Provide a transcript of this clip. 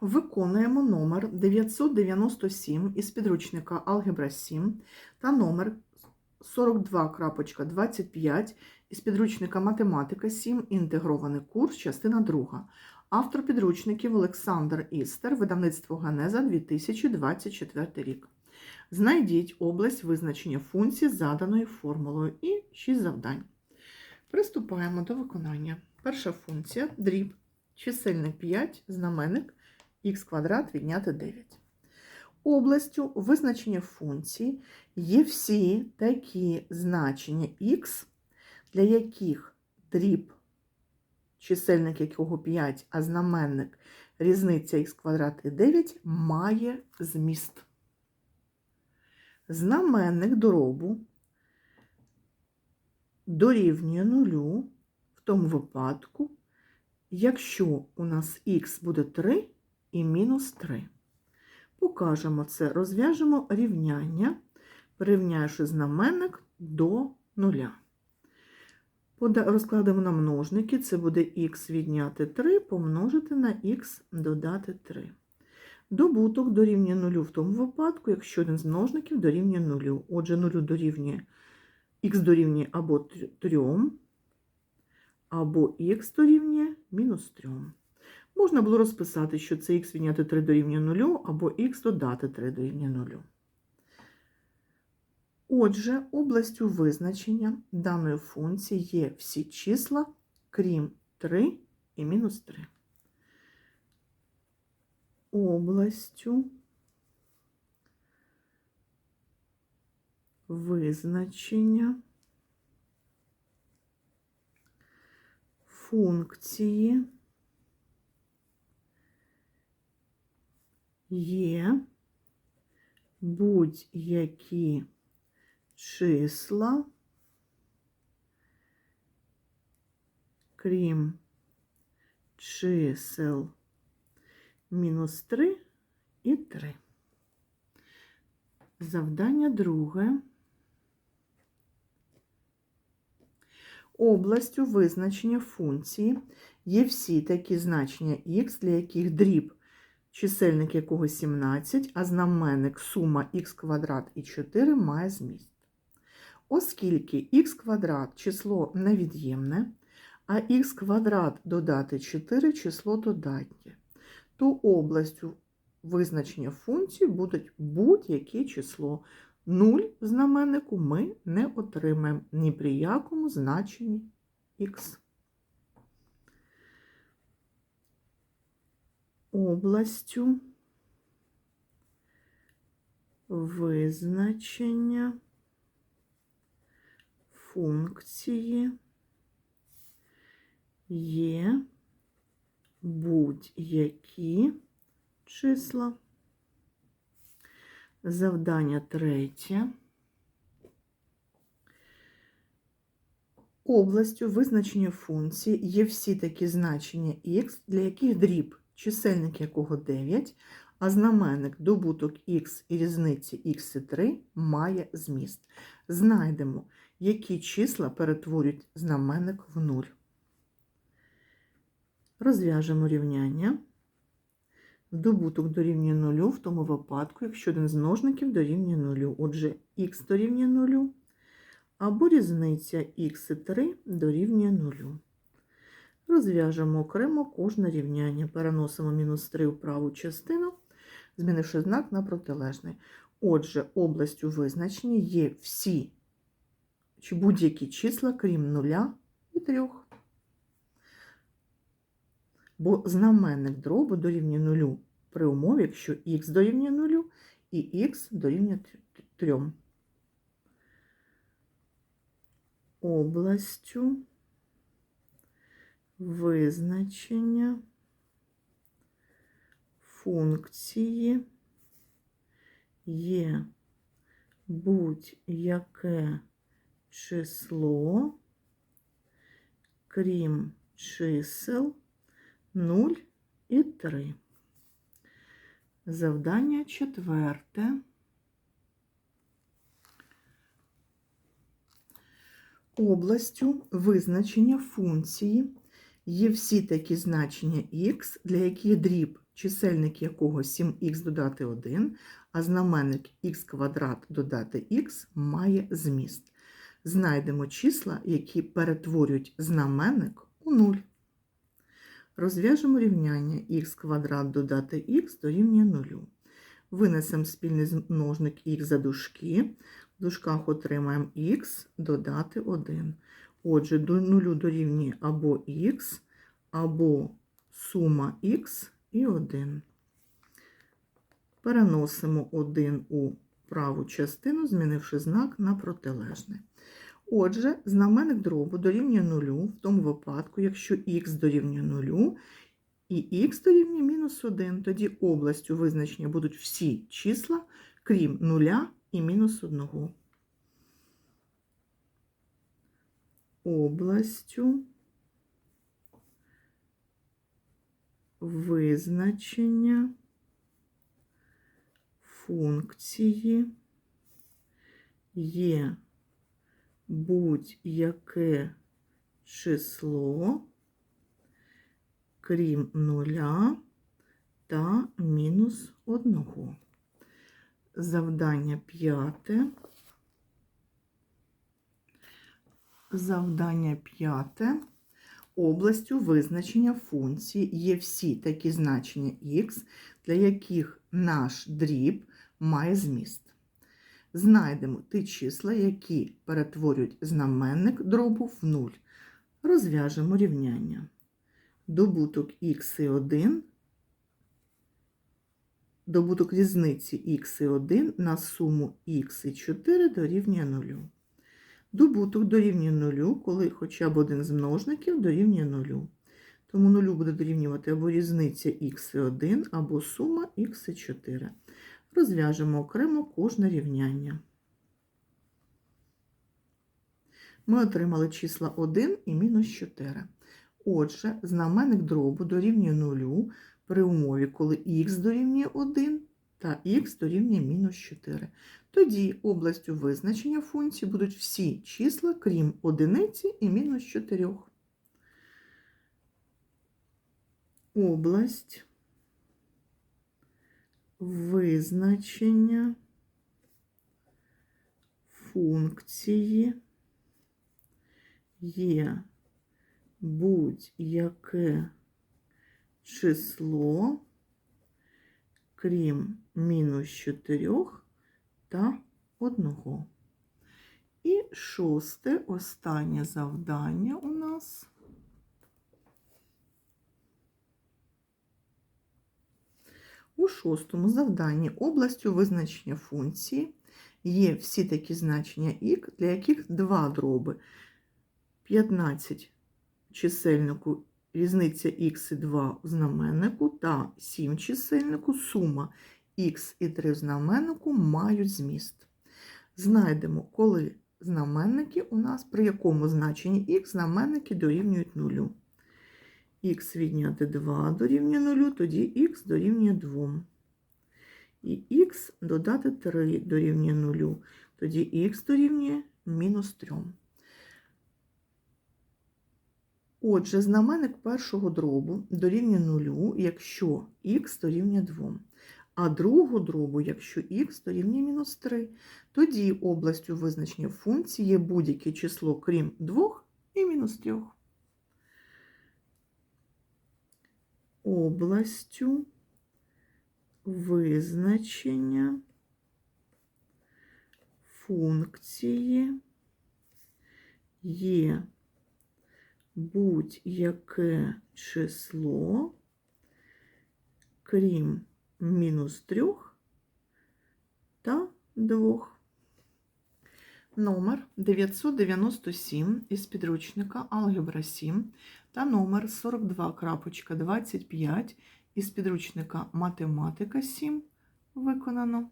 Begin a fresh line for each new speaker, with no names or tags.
Виконуємо номер 997 із підручника Алгебра 7 та номер 42.25 із підручника Математика 7. Інтегрований курс, частина 2. Автор підручників Олександр Істер, видавництво Ганеза 2024 рік. Знайдіть область визначення функції заданою формулою і 6 завдань. Приступаємо до виконання. Перша функція дріб. Чисельник 5, знаменник х квадрат відняти 9. Областю визначення функції є всі такі значення х, для яких дріб, чисельник якого 5, а знаменник різниця х квадрат і 9 має зміст. Знаменник дробу дорівнює нулю в тому випадку, якщо у нас х буде 3 і мінус 3. Покажемо це, розв'яжемо рівняння, порівняючи знаменник до нуля. Розкладемо на множники, це буде х відняти 3 помножити на х додати 3. Добуток дорівнює нулю в тому випадку, якщо один з множників дорівнює нулю. Отже, нулю дорівнює х дорівнює або 3, або х дорівнює мінус 3. Можна було розписати, що це х відняти 3 дорівнює 0, або х додати 3 дорівнює 0. Отже, областю визначення даної функції є всі числа, крім 3 і мінус 3. Областю визначення функції є будь-які числа, крім чисел мінус 3 і 3. Завдання друге. Областю визначення функції є всі такі значення х, для яких дріб чисельник якого 17, а знаменник сума х квадрат і 4 має зміст. Оскільки х квадрат число невід'ємне, а х квадрат додати 4 число додатнє, то областю визначення функції буде будь-яке число. 0 в знаменнику ми не отримаємо ні при якому значенні х. Областю визначення функції є будь-які числа. Завдання третє. Областю визначення функції є всі такі значення х, для яких дріб чисельник якого 9, а знаменник добуток х і різниці х і 3 має зміст. Знайдемо, які числа перетворюють знаменник в 0. Розв'яжемо рівняння. Добуток дорівнює 0 в тому випадку, якщо один з множників дорівнює 0. Отже, х дорівнює 0, або різниця х і 3 дорівнює 0. Розв'яжемо окремо кожне рівняння. Переносимо мінус 3 в праву частину, змінивши знак на протилежний. Отже, областю визначення є всі чи будь-які числа, крім 0 і 3. Бо знаменник дробу дорівнює 0 при умові, якщо х дорівнює 0 і х дорівнює 3. Областю визначення функції є будь-яке число, крім чисел 0 і 3. Завдання четверте. Областю визначення функції є всі такі значення х, для яких дріб чисельник якого 7х додати 1, а знаменник х квадрат додати х має зміст. Знайдемо числа, які перетворюють знаменник у 0. Розв'яжемо рівняння х квадрат додати х дорівнює 0. Винесемо спільний множник х за дужки. В дужках отримаємо х додати 1. Отже, до 0 дорівнює або х, або сума х і 1. Переносимо 1 у праву частину, змінивши знак на протилежний. Отже, знаменник дробу дорівнює 0 в тому випадку, якщо х дорівнює 0 і х дорівнює мінус 1, тоді областю визначення будуть всі числа, крім 0 і мінус 1. Областю визначення функції є будь-яке число, крім нуля та мінус одного. Завдання п'яте. Завдання п'яте. Областю визначення функції є всі такі значення х, для яких наш дріб має зміст. Знайдемо ті числа, які перетворюють знаменник дробу в 0. Розв'яжемо рівняння. Добуток х і 1, добуток різниці х і 1 на суму х і 4 дорівнює 0. Добуток дорівнює 0, коли хоча б один з множників дорівнює 0. Тому 0 буде дорівнювати або різниця х і 1, або сума х і 4. Розв'яжемо окремо кожне рівняння. Ми отримали числа 1 і мінус 4. Отже, знаменник дробу дорівнює 0 при умові, коли х дорівнює 1 та х дорівнює мінус 4. Тоді областю визначення функції будуть всі числа, крім одиниці і мінус 4. Область визначення функції є будь-яке число, крім мінус 4 та 1. І шосте, останнє завдання у нас. У шостому завданні областю визначення функції є всі такі значення х, для яких два дроби 15 чисельнику різниця х і 2 в знаменнику та 7 чисельнику сума х і 3 в знаменнику мають зміст. Знайдемо, коли знаменники у нас, при якому значенні х знаменники дорівнюють 0. х відняти 2 дорівнює 0, тоді х дорівнює 2. І х додати 3 дорівнює 0, тоді х дорівнює мінус 3. Отже, знаменник першого дробу дорівнює 0, якщо х дорівнює 2, а другого дробу, якщо х дорівнює мінус 3. Тоді областю визначення функції є будь-яке число, крім 2 і мінус 3. Областю визначення функції є будь-яке число, крім мінус 3 та 2. Номер 997 із підручника Алгебра 7 та номер 42.25 із підручника Математика 7 виконано.